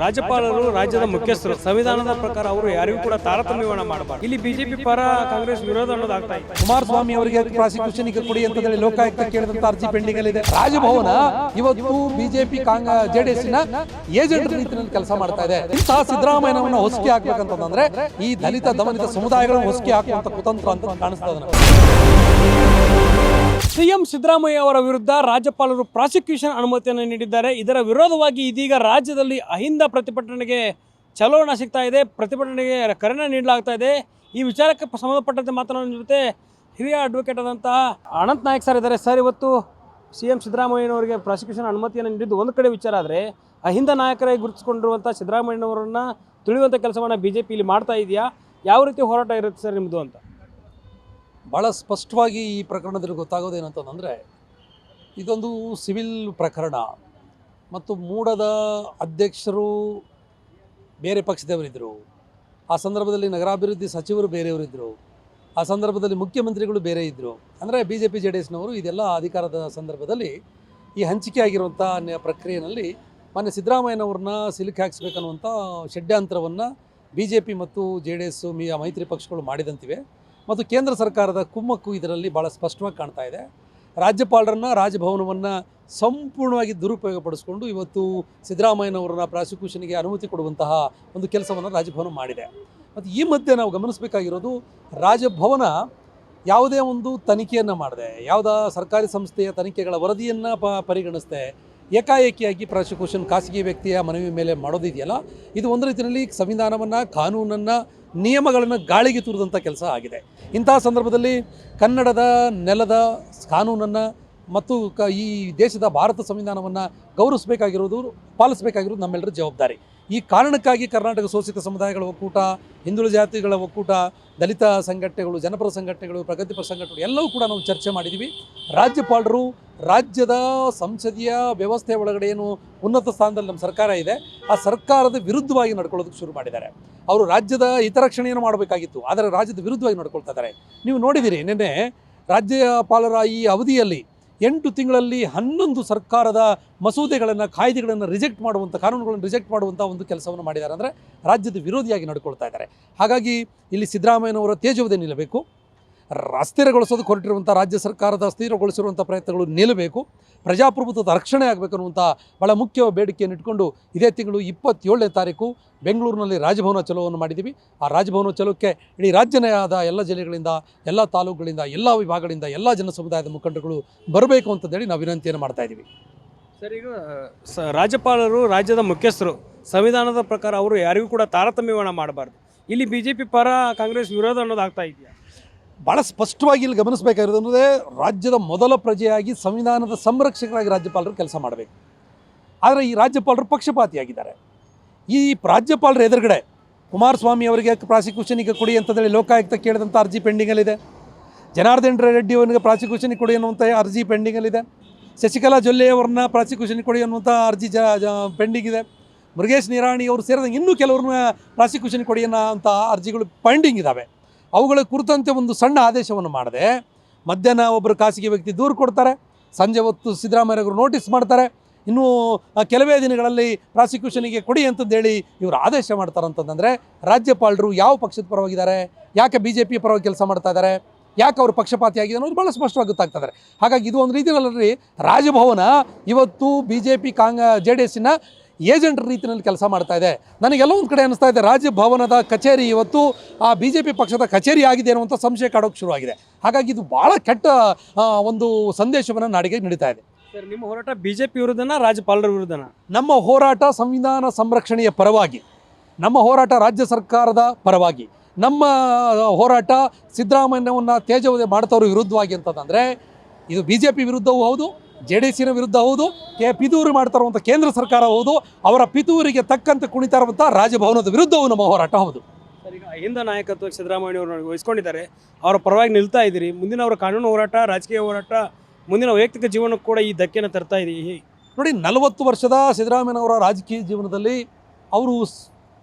ರಾಜ್ಯಪಾಲರು ರಾಜ್ಯದ ಮುಖ್ಯಸ್ಥರು ಸಂವಿಧಾನದ ಪ್ರಕಾರ ಅವರು ಯಾರಿಗೂ ಕೂಡ ತಾರತಮ್ಯವನ್ನ ಮಾಡಬಾರ್ದು. ಇಲ್ಲಿ ಬಿಜೆಪಿ ಪರ ಕಾಂಗ್ರೆಸ್ ವಿರೋಧ ಅನ್ನೋದಾಗ್ತಾ ಇದೆ. ಕುಮಾರಸ್ವಾಮಿ ಅವರಿಗೆ ಪ್ರಾಸಿಕ್ಯೂಷನ್ ಈಗ ಕೊಡಿ ಅಂತ ಹೇಳಿ ಲೋಕಾಯುಕ್ತ ಕೇಳಿದಂತ ಅರ್ಜಿ ಪೆಂಡಿಂಗ್ ಅಲ್ಲಿ ಇದೆ ರಾಜಭವನ ಇವತ್ತು ಬಿಜೆಪಿ ಕಾಂಗ್ರೆಸ್ ಜೆಡಿಎಸ್ನ ಏಜೆಂಟ್ ರೀತಿಯಲ್ಲಿ ಕೆಲಸ ಮಾಡ್ತಾ ಇದೆ. ಇಂತಹ ಸಿದ್ದರಾಮಯ್ಯನವನ್ನ ಹೊಸಕಿ ಹಾಕ್ಬೇಕಂತಂದ್ರೆ ಈ ದಲಿತ ದಮನಿತ ಸಮುದಾಯಗಳನ್ನು ಹೊಸಕಿ ಹಾಕುವಂತ ಕುತಂತ್ರ ಅಂತ ಕಾಣಿಸ್ತಾ ಇದೆ ನಮ್ಗೆ. ಸಿಎಂ ಸಿದ್ದರಾಮಯ್ಯ ಅವರ ವಿರುದ್ಧ ರಾಜ್ಯಪಾಲರು ಪ್ರಾಸಿಕ್ಯೂಷನ್ ಅನುಮತಿಯನ್ನು ನೀಡಿದ್ದಾರೆ. ಇದರ ವಿರೋಧವಾಗಿ ಇದೀಗ ರಾಜ್ಯದಲ್ಲಿ ಅಹಿಂದ ಪ್ರತಿಭಟನೆಗೆ ಚಲೋಣ ಸಿಗ್ತಾ ಇದೆ. ಪ್ರತಿಭಟನೆಗೆ ಕರೆನ ನೀಡಲಾಗ್ತಾ ಇದೆ. ಈ ವಿಚಾರಕ್ಕೆ ಸಂಬಂಧಪಟ್ಟಂತೆ ಮಾತನಾಡೋ ಜೊತೆ ಹಿರಿಯ ಅಡ್ವೊಕೇಟ್ ಆದಂತಹ ಅನಂತ್ ನಾಯಕ್ ಸರ್ ಇದ್ದಾರೆ. ಸರ್ ಇವತ್ತು ಸಿ ಎಂ ಸಿದ್ದರಾಮಯ್ಯನವರಿಗೆ ಪ್ರಾಸಿಕ್ಯೂಷನ್ ಅನುಮತಿಯನ್ನು ನೀಡಿದ್ದು ಒಂದು ಕಡೆ ವಿಚಾರ ಆದರೆ ಅಹಿಂದ ನಾಯಕರಾಗಿ ಗುರುತಿಸಿಕೊಂಡಿರುವಂಥ ಸಿದ್ದರಾಮಯ್ಯನವರನ್ನ ತುಳಿಯುವಂಥ ಕೆಲಸವನ್ನು ಬಿ ಜೆ ಪಿ ಇಲ್ಲಿ ಮಾಡ್ತಾ ಇದೆಯಾ? ಯಾವ ರೀತಿ ಹೋರಾಟ ಇರುತ್ತೆ ಸರ್ ನಿಮ್ಮದು ಅಂತ? ಬಹಳ ಸ್ಪಷ್ಟವಾಗಿ ಈ ಪ್ರಕರಣದಲ್ಲಿ ಗೊತ್ತಾಗೋದೇನಂತಂದರೆ ಇದೊಂದು ಸಿವಿಲ್ ಪ್ರಕರಣ. ಮತ್ತು ಮೂಡದ ಅಧ್ಯಕ್ಷರು ಬೇರೆ ಪಕ್ಷದವರಿದ್ದರು ಆ ಸಂದರ್ಭದಲ್ಲಿ ನಗರಾಭಿವೃದ್ಧಿ ಸಚಿವರು ಬೇರೆಯವರಿದ್ದರು ಆ ಸಂದರ್ಭದಲ್ಲಿ ಮುಖ್ಯಮಂತ್ರಿಗಳು ಬೇರೆ ಇದ್ದರು ಅಂದರೆ B J P J D ಎಸ್ನವರು ಇದೆಲ್ಲ ಅಧಿಕಾರದ ಸಂದರ್ಭದಲ್ಲಿ ಈ ಹಂಚಿಕೆ ಆಗಿರುವಂಥ ಪ್ರಕ್ರಿಯೆಯಲ್ಲಿ ಮಾನ್ಯ ಸಿದ್ದರಾಮಯ್ಯನವ್ರನ್ನ ಸಿಲುಕಿ ಹಾಕಿಸ್ಬೇಕನ್ನುವಂಥ ಷಡ್ಯಂತ್ರವನ್ನು ಬಿ ಜೆ ಪಿ ಮತ್ತು ಜೆ ಡಿ ಎಸ್ಸು ಮಿ ಮೈತ್ರಿ ಪಕ್ಷಗಳು ಮಾಡಿದಂತಿವೆ. ಮತ್ತು ಕೇಂದ್ರ ಸರ್ಕಾರದ ಕುಮ್ಮಕ್ಕು ಇದರಲ್ಲಿ ಭಾಳ ಸ್ಪಷ್ಟವಾಗಿ ಕಾಣ್ತಾ ಇದೆ. ರಾಜ್ಯಪಾಲರನ್ನು, ರಾಜಭವನವನ್ನು ಸಂಪೂರ್ಣವಾಗಿ ದುರುಪಯೋಗಪಡಿಸ್ಕೊಂಡು ಇವತ್ತು ಸಿದ್ದರಾಮಯ್ಯನವರನ್ನ ಪ್ರಾಸಿಕ್ಯೂಷನ್ಗೆ ಅನುಮತಿ ಕೊಡುವಂತಹ ಒಂದು ಕೆಲಸವನ್ನು ರಾಜಭವನ ಮಾಡಿದೆ. ಮತ್ತು ಈ ಮಧ್ಯೆ ನಾವು ಗಮನಿಸಬೇಕಾಗಿರೋದು ರಾಜಭವನ ಯಾವುದೇ ಒಂದು ತನಿಖೆಯನ್ನು ಮಾಡಿದೆ, ಯಾವುದ ಸರ್ಕಾರಿ ಸಂಸ್ಥೆಯ ತನಿಖೆಗಳ ವರದಿಯನ್ನು ಪ, ಪರಿಗಣಿಸಿದೆ, ಏಕಾಏಕಿಯಾಗಿ ಪ್ರಾಸಿಕ್ಯೂಷನ್ ಖಾಸಗಿ ವ್ಯಕ್ತಿಯ ಮನವಿ ಮೇಲೆ ಮಾಡೋದಿದೆಯಲ್ಲ, ಇದು ಒಂದು ರೀತಿಯಲ್ಲಿ ಸಂವಿಧಾನವನ್ನು, ಕಾನೂನನ್ನು ನಿಯಮಗಳನ್ನು ಗಾಳಿಗೆ ತೂರಿದಂಥ ಕೆಲಸ ಆಗಿದೆ. ಇಂತಹ ಸಂದರ್ಭದಲ್ಲಿ ಕನ್ನಡದ ನೆಲದ ಕಾನೂನನ್ನು ಮತ್ತು ಕ ಈ ದೇಶದ ಭಾರತ ಸಂವಿಧಾನವನ್ನು ಗೌರವಿಸಬೇಕಾಗಿರೋದು ಪಾಲಿಸಬೇಕಾಗಿರೋದು ನಮ್ಮೆಲ್ಲರ ಜವಾಬ್ದಾರಿ. ಈ ಕಾರಣಕ್ಕಾಗಿ ಕರ್ನಾಟಕ ಶೋಷಿತ ಸಮುದಾಯಗಳ ಒಕ್ಕೂಟ, ಹಿಂದುಳಿದ ಜಾತಿಗಳ ಒಕ್ಕೂಟ, ದಲಿತ ಸಂಘಟನೆಗಳು, ಜನಪರ ಸಂಘಟನೆಗಳು, ಪ್ರಗತಿಪರ ಸಂಘಟನೆಗಳು ಎಲ್ಲವೂ ಕೂಡ ನಾವು ಚರ್ಚೆ ಮಾಡಿದ್ದೀವಿ. ರಾಜ್ಯಪಾಲರು ರಾಜ್ಯದ ಸಂಸದೀಯ ವ್ಯವಸ್ಥೆ ಒಳಗಡೆ ಏನು ಉನ್ನತ ಸ್ಥಾನದಲ್ಲಿ ನಮ್ಮ ಸರ್ಕಾರ ಇದೆ, ಆ ಸರ್ಕಾರದ ವಿರುದ್ಧವಾಗಿ ನಡ್ಕೊಳ್ಳೋದಕ್ಕೆ ಶುರು ಮಾಡಿದ್ದಾರೆ. ಅವರು ರಾಜ್ಯದ ಹಿತರಕ್ಷಣೆಯನ್ನು ಮಾಡಬೇಕಾಗಿತ್ತು, ಆದರೆ ರಾಜ್ಯದ ವಿರುದ್ಧವಾಗಿ ನಡ್ಕೊಳ್ತಾ ಇದ್ದಾರೆ. ನೀವು ನೋಡಿದ್ದೀರಿ, ನಿನ್ನೆ ರಾಜ್ಯಪಾಲರ ಈ ಅವಧಿಯಲ್ಲಿ ಎಂಟು ತಿಂಗಳಲ್ಲಿ ಹನ್ನೊಂದು ಸರ್ಕಾರದ ಮಸೂದೆಗಳನ್ನು, ಕಾಯ್ದೆಗಳನ್ನು ರಿಜೆಕ್ಟ್ ಮಾಡುವಂಥ ಕಾನೂನುಗಳನ್ನು ರಿಜೆಕ್ಟ್ ಮಾಡುವಂಥ ಒಂದು ಕೆಲಸವನ್ನು ಮಾಡಿದ್ದಾರೆ. ಅಂದರೆ ರಾಜ್ಯದ ವಿರೋಧಿಯಾಗಿ ನಡ್ಕೊಳ್ತಾ ಇದ್ದಾರೆ. ಹಾಗಾಗಿ ಇಲ್ಲಿ ಸಿದ್ದರಾಮಯ್ಯನವರ ತೇಜವದೇ ನಿಲ್ಲಬೇಕು. ಅಸ್ಥಿರಗೊಳಿಸೋದಕ್ಕೆ ಹೊರಟಿರುವಂಥ ರಾಜ್ಯ ಸರ್ಕಾರದ ಅಸ್ಥಿರಗೊಳಿಸಿರುವಂಥ ಪ್ರಯತ್ನಗಳು ನಿಲ್ಲಬೇಕು. ಪ್ರಜಾಪ್ರಭುತ್ವದ ರಕ್ಷಣೆ ಆಗಬೇಕು ಅನ್ನುವಂಥ ಭಾಳ ಮುಖ್ಯ ಬೇಡಿಕೆಯನ್ನು ಇಟ್ಕೊಂಡು ಇದೇ ತಿಂಗಳು ಇಪ್ಪತ್ತೇಳನೇ ತಾರೀಕು ಬೆಂಗಳೂರಿನಲ್ಲಿ ರಾಜಭವನ ಚಲೋವನ್ನು ಮಾಡಿದ್ದೀವಿ. ಆ ರಾಜಭವನ ಚಲೋಕ್ಕೆ ಇಡೀ ರಾಜ್ಯನೇ ಆದ ಎಲ್ಲ ಜಿಲ್ಲೆಗಳಿಂದ, ಎಲ್ಲ ತಾಲೂಕುಗಳಿಂದ, ಎಲ್ಲ ವಿಭಾಗಗಳಿಂದ, ಎಲ್ಲ ಜನ ಸಮುದಾಯದ ಮುಖಂಡರುಗಳು ಬರಬೇಕು ಅಂತಂದೇಳಿ ನಾವು ವಿನಂತಿಯನ್ನು ಮಾಡ್ತಾ ಇದ್ದೀವಿ. ಸರ್, ಈಗ, ಸ, ರಾಜ್ಯಪಾಲರು, ರಾಜ್ಯದ ಮುಖ್ಯಸ್ಥರು ಸಂವಿಧಾನದ ಪ್ರಕಾರ ಅವರು ಯಾರಿಗೂ ಕೂಡ ತಾರತಮ್ಯವನ್ನು ಮಾಡಬಾರ್ದು. ಇಲ್ಲಿ ಬಿ ಪರ ಕಾಂಗ್ರೆಸ್ ವಿರೋಧ ಅನ್ನೋದಾಗ್ತಾ ಇದೆಯಾ? ಭಾಳ ಸ್ಪಷ್ಟವಾಗಿ ಇಲ್ಲಿ ಗಮನಿಸಬೇಕಾಗಿರೋದು ಅಂದರೆ ರಾಜ್ಯದ ಮೊದಲ ಪ್ರಜೆಯಾಗಿ ಸಂವಿಧಾನದ ಸಂರಕ್ಷಕರಾಗಿ ರಾಜ್ಯಪಾಲರು ಕೆಲಸ ಮಾಡಬೇಕು. ಆದರೆ ಈ ರಾಜ್ಯಪಾಲರು ಪಕ್ಷಪಾತಿಯಾಗಿದ್ದಾರೆ. ಈ ರಾಜ್ಯಪಾಲರ ಎದುರುಗಡೆ ಕುಮಾರಸ್ವಾಮಿ ಅವರಿಗೆ ಪ್ರಾಸಿಕ್ಯೂಷನಿಗೆ ಕೊಡಿ ಅಂತೇಳಿ ಲೋಕಾಯುಕ್ತ ಕೇಳಿದಂಥ ಅರ್ಜಿ ಪೆಂಡಿಂಗಲ್ಲಿದೆ ಜನಾರ್ದನ್ ರೆಡ್ಡಿ ಅವರಿಗೆ ಪ್ರಾಸಿಕ್ಯೂಷನಿಗೆ ಕೊಡಿ ಅನ್ನುವಂಥ ಅರ್ಜಿ ಪೆಂಡಿಂಗಲ್ಲಿದೆ ಶಶಿಕಲಾ ಜೊಲ್ಲೆ ಅವ್ರನ್ನ ಪ್ರಾಸಿಕ್ಯೂಷನ್ ಕೊಡಿ ಅನ್ನುವಂಥ ಅರ್ಜಿ ಜ ಪೆಂಡಿಂಗ್ ಇದೆ. ಮುರುಗೇಶ್ ನಿರಾಣಿ ಅವರು ಸೇರಿದಂಗೆ ಇನ್ನೂ ಕೆಲವ್ರನ್ನ ಪ್ರಾಸಿಕ್ಯೂಷನ್ ಕೊಡಿ ಅನ್ನೋ ಅಂಥ ಅರ್ಜಿಗಳು ಪೆಂಡಿಂಗ್ ಇದ್ದಾವೆ ಅವುಗಳ ಕುರಿತಂತೆ ಒಂದು ಸಣ್ಣ ಆದೇಶವನ್ನು ಮಾಡಿದೆ ಮಧ್ಯಾಹ್ನ ಒಬ್ಬರು ಖಾಸಗಿ ವ್ಯಕ್ತಿ ದೂರು ಕೊಡ್ತಾರೆ. ಸಂಜೆ ಹೊತ್ತು ಸಿದ್ದರಾಮಯ್ಯವರು ನೋಟಿಸ್ ಮಾಡ್ತಾರೆ. ಇನ್ನೂ ಕೆಲವೇ ದಿನಗಳಲ್ಲಿ ಪ್ರಾಸಿಕ್ಯೂಷನಿಗೆ ಕೊಡಿ ಅಂತಂದೇಳಿ ಇವರು ಆದೇಶ ಮಾಡ್ತಾರೆ ಅಂತಂದರೆ ರಾಜ್ಯಪಾಲರು ಯಾವ ಪಕ್ಷದ ಪರವಾಗಿದ್ದಾರೆ? ಯಾಕೆ ಬಿ ಜೆ ಪಿ ಪರವಾಗಿ ಕೆಲಸ ಮಾಡ್ತಾ ಇದ್ದಾರೆ? ಯಾಕೆ ಅವರು ಪಕ್ಷಪಾತಿಯಾಗಿದೆ ಅನ್ನೋದು ಭಾಳ ಸ್ಪಷ್ಟವಾಗಿ ಗೊತ್ತಾಗ್ತದೆ ಹಾಗಾಗಿ ಇದು ಒಂದು ರೀತಿಯಲ್ಲಿ ರಾಜಭವನ ಇವತ್ತು ಬಿ ಜೆ ಪಿ ಕಾಂಗ ಜೆ ಡಿ ಎಸ್ಸಿನ ಏಜೆಂಟ್ ರೀತಿಯಲ್ಲಿ ಕೆಲಸ ಮಾಡ್ತಾ ಇದೆ. ನನಗೆಲ್ಲ ಒಂದು ಕಡೆ ಅನಿಸ್ತಾ ಇದೆ ರಾಜ್ಯಭವನದ ಕಚೇರಿ ಇವತ್ತು ಆ ಬಿ ಜೆ ಪಿ ಪಕ್ಷದ ಕಚೇರಿ ಆಗಿದೆ ಅನ್ನುವಂಥ ಸಂಶಯ ಕಾಡೋಕ್ಕೆ ಶುರುವಾಗಿದೆ. ಹಾಗಾಗಿ ಇದು ಭಾಳ ಕೆಟ್ಟ ಒಂದು ಸಂದೇಶವನ್ನು ನಾಡಿಗೆ ನೀಡ್ತಾ ಇದೆ. ಸರ್ ನಿಮ್ಮ ಹೋರಾಟ ಬಿ ಜೆ ಪಿ ವಿರುದ್ಧನ ರಾಜ್ಯಪಾಲರ ವಿರುದ್ಧನ? ನಮ್ಮ ಹೋರಾಟ ಸಂವಿಧಾನ ಸಂರಕ್ಷಣೆಯ ಪರವಾಗಿ ನಮ್ಮ ಹೋರಾಟ ರಾಜ್ಯ ಸರ್ಕಾರದ ಪರವಾಗಿ ನಮ್ಮ ಹೋರಾಟ ಸಿದ್ದರಾಮಯ್ಯವನ್ನು ತೇಜವಧೆ ಮಾಡ್ತವ್ರ ವಿರುದ್ಧವಾಗಿ ಅಂತಂದರೆ ಇದು ಬಿ ಜೆ ಪಿ ವಿರುದ್ಧವೂ ಹೌದು ಜೆ ಡಿ ಸಿನ ವಿರುದ್ಧ ಹೌದು ಕೆ ಪಿತೂರಿ ಮಾಡ್ತಾ ಇರುವಂಥ ಕೇಂದ್ರ ಸರ್ಕಾರ ಹೌದು ಅವರ ಪಿತೂರಿಗೆ ತಕ್ಕಂತೆ ಕುಣಿತಾ ಇರುವಂಥ ರಾಜಭವನದ ವಿರುದ್ಧವೂ ನಮ್ಮ ಹೋರಾಟ ಹೌದು. ಹಿಂದ ನಾಯಕತ್ವ ಸಿದ್ದರಾಮಯ್ಯ ಅವರು ವಹಿಸ್ಕೊಂಡಿದ್ದಾರೆ. ಅವರ ಪರವಾಗಿ ನಿಲ್ತಾ ಇದ್ದೀರಿ. ಮುಂದಿನ ಅವರ ಕಾನೂನು ಹೋರಾಟ ರಾಜಕೀಯ ಹೋರಾಟ ಮುಂದಿನ ವೈಯಕ್ತಿಕ ಜೀವನಕ್ಕೂ ಕೂಡ ಈ ಧಕ್ಕೆನ ತರ್ತಾ ಇದೆ ನೋಡಿ ನಲವತ್ತು ವರ್ಷದ ಸಿದ್ದರಾಮಯ್ಯನವರ ರಾಜಕೀಯ ಜೀವನದಲ್ಲಿ ಅವರು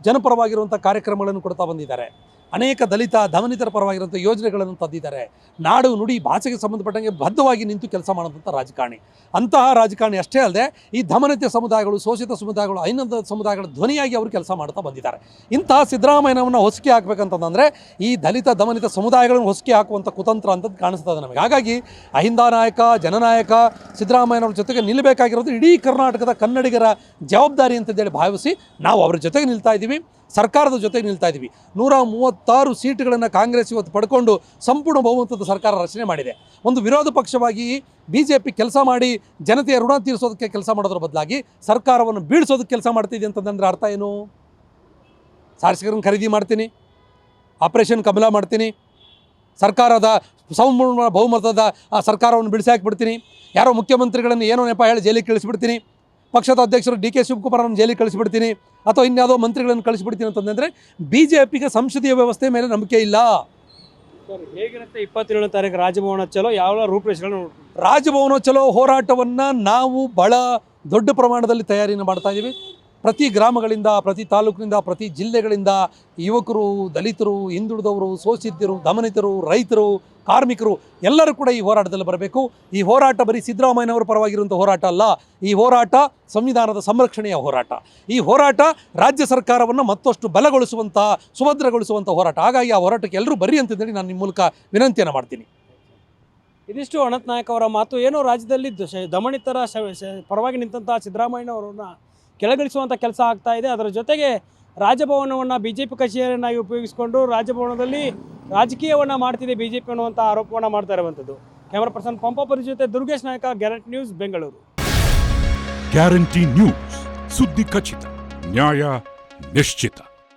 ಜನಪರವಾಗಿರುವಂಥ ಕಾರ್ಯಕ್ರಮಗಳನ್ನು ಕೊಡ್ತಾ ಬಂದಿದ್ದಾರೆ. ಅನೇಕ ದಲಿತ ದಮನಿತರ ಪರವಾಗಿರುವಂಥ ಯೋಜನೆಗಳನ್ನು ತಂದಿದ್ದಾರೆ. ನಾಡು ನುಡಿ ಭಾಷೆಗೆ ಸಂಬಂಧಪಟ್ಟಂಗೆ ಬದ್ಧವಾಗಿ ನಿಂತು ಕೆಲಸ ಮಾಡುವಂಥ ರಾಜಕಾರಣಿ. ಅಂತಹ ರಾಜಕಾರಣಿ ಅಷ್ಟೇ ಅಲ್ಲದೆ, ಈ ಧಮನಿತ ಸಮುದಾಯಗಳು, ಶೋಷಿತ ಸಮುದಾಯಗಳು ಐನಂದ ಸಮುದಾಯಗಳ ಧ್ವನಿಯಾಗಿ ಅವರು ಕೆಲಸ ಮಾಡ್ತಾ ಬಂದಿದ್ದಾರೆ. ಇಂತಹ ಸಿದ್ದರಾಮಯ್ಯನವನ್ನು ಹೊಸಕಿ ಹಾಕಬೇಕಂತಂದರೆ, ಈ ದಲಿತ ದಮನಿತ ಸಮುದಾಯಗಳನ್ನು ಹೊಸಕಿ ಹಾಕುವಂಥ ಕುತಂತ್ರ ಅಂತದ್ದು ಕಾಣಿಸ್ತದೆ ನಮಗೆ. ಹಾಗಾಗಿ ಅಹಿಂದ ನಾಯಕ, ಜನನಾಯಕ, ಸಿದ್ದರಾಮಯ್ಯನವ್ರ ಜೊತೆಗೆ ನಿಲ್ಲಬೇಕಾಗಿರೋದು ಇಡೀ ಕರ್ನಾಟಕದ ಕನ್ನಡಿಗರ ಜವಾಬ್ದಾರಿ ಅಂತೇಳಿ ಭಾವಿಸಿ ನಾವು ಅವರ ಜೊತೆಗೆ ನಿಲ್ತಾ ಇದ್ದೀವಿ. ಸರ್ಕಾರದ ಜೊತೆಗೆ ನಿಲ್ತಾ ಇದ್ದೀವಿ ನೂರ ಮೂವತ್ತಾರು ಸೀಟುಗಳನ್ನು ಕಾಂಗ್ರೆಸ್ ಇವತ್ತು ಪಡ್ಕೊಂಡು ಸಂಪೂರ್ಣ ಬಹುಮತದ ಸರ್ಕಾರ ರಚನೆ ಮಾಡಿದೆ. ಒಂದು ವಿರೋಧ ಪಕ್ಷವಾಗಿ ಬಿ ಜೆ ಪಿ ಕೆಲಸ ಮಾಡಿ ಜನತೆಯ ಋಣ ತೀರಿಸೋದಕ್ಕೆ ಕೆಲಸ ಮಾಡೋದ್ರ ಬದಲಾಗಿ ಸರ್ಕಾರವನ್ನು ಬೀಳಿಸೋದಕ್ಕೆ ಕೆಲಸ ಮಾಡ್ತಿದೆ ಅಂತಂದ್ರೆ ಅರ್ಥ ಏನು? ಶಾಸಕರನ್ನು ಖರೀದಿ ಮಾಡ್ತೀನಿ, ಆಪರೇಷನ್ ಕಮಲ ಮಾಡ್ತೀನಿ, ಸರ್ಕಾರದ ಸಂಪೂರ್ಣ ಬಹುಮತದ ಸರ್ಕಾರವನ್ನು ಬಿಡಿಸಿ ಹಾಕಿಬಿಡ್ತೀನಿ, ಯಾರೋ ಮುಖ್ಯಮಂತ್ರಿಗಳನ್ನು ಏನೋ ನೆಪ ಹೇಳಿ ಜೈಲಿಗೆ ಕಳಿಸಿಬಿಡ್ತೀನಿ ಪಕ್ಷದ ಅಧ್ಯಕ್ಷರು ಡಿ ಕೆ ಶಿವಕುಮಾರನ್ನು ಜೈಲಿಗೆ ಕಳಿಸಿಬಿಡ್ತೀನಿ ಅಥವಾ ಇನ್ಯಾವುದೋ ಮಂತ್ರಿಗಳನ್ನು ಕಳಿಸಿಬಿಡ್ತೀನಿ ಅಂತಂದರೆ ಬಿ ಜೆ ಪಿಗೆ ಸಂಸದೀಯ ವ್ಯವಸ್ಥೆ ಮೇಲೆ ನಂಬಿಕೆ ಇಲ್ಲ. ಸರ್ ಹೇಗಿರುತ್ತೆ ಇಪ್ಪತ್ತೇಳನೇ ತಾರೀಕು ರಾಜಭವನ ಚಲೋ? ಯಾವ ರೂಪರೇಷೆಗಳನ್ನು ಚಲೋ ಹೋರಾಟವನ್ನು ನಾವು ಭಾಳ ದೊಡ್ಡ ಪ್ರಮಾಣದಲ್ಲಿ ತಯಾರಿನ ಮಾಡ್ತಾ ಇದ್ದೀವಿ ಪ್ರತಿ ಗ್ರಾಮಗಳಿಂದ, ಪ್ರತಿ ತಾಲೂಕಿನಿಂದ, ಪ್ರತಿ ಜಿಲ್ಲೆಗಳಿಂದ ಯುವಕರು, ದಲಿತರು, ಹಿಂದುಳಿದವರು ಶೋಷಿತರು ದಮನಿತರು, ರೈತರು, ಕಾರ್ಮಿಕರು ಎಲ್ಲರೂ ಕೂಡ ಈ ಹೋರಾಟದಲ್ಲಿ ಬರಬೇಕು. ಈ ಹೋರಾಟ ಬರೀ ಸಿದ್ದರಾಮಯ್ಯನವರ ಪರವಾಗಿರುವಂಥ ಹೋರಾಟ ಅಲ್ಲ, ಈ ಹೋರಾಟ ಸಂವಿಧಾನದ ಸಂರಕ್ಷಣೆಯ ಹೋರಾಟ. ಈ ಹೋರಾಟ ರಾಜ್ಯ ಸರ್ಕಾರವನ್ನು ಮತ್ತಷ್ಟು ಬಲಗೊಳಿಸುವಂಥ, ಸುಭದ್ರಗೊಳಿಸುವಂಥ ಹೋರಾಟ. ಹಾಗಾಗಿ ಆ ಹೋರಾಟಕ್ಕೆ ಎಲ್ಲರೂ ಬರ್ರಿ ಅಂತಂದೇಳಿ ನಾನು ನಿಮ್ಮ ಮೂಲಕ ವಿನಂತಿಯನ್ನು ಮಾಡ್ತೀನಿ. ಇದಿಷ್ಟು ಅನಂತ್ ನಾಯಕ್ ಅವರ ಮಾತು ಏನೋ ರಾಜ್ಯದಲ್ಲಿ ದ- ಶ- ದಮನಿತರ ಶ- ಶ- ಪರವಾಗಿ ನಿಂತಹ ಸಿದ್ದರಾಮಯ್ಯನವರನ್ನ ಕೆಳಗಿಳಿಸುವಂಥ ಕೆಲಸ ಆಗ್ತಾ ಇದೆ. ಅದರ ಜೊತೆಗೆ ರಾಜಭವನವನ್ನು ಬಿ ಜೆ ಪಿ ಕಚೇರಿಯನ್ನಾಗಿ ಉಪಯೋಗಿಸಿಕೊಂಡು ರಾಜಭವನದಲ್ಲಿ ರಾಜಕೀಯವನ್ನು ಮಾಡ್ತಿದೆ ಬಿ ಜೆ ಪಿ ಅನ್ನುವಂಥ ಆರೋಪವನ್ನು ಮಾಡ್ತಾ ಇರುವಂಥದ್ದು ಕ್ಯಾಮರಾ ಪರ್ಸನ್ ಪಂಪಾಪುರಿ ಜೊತೆ Durgesh Nayak guarantee news Bengaluru guarantee news ಸುದ್ದಿ ಖಚಿತ, ನ್ಯಾಯ ನಿಶ್ಚಿತ.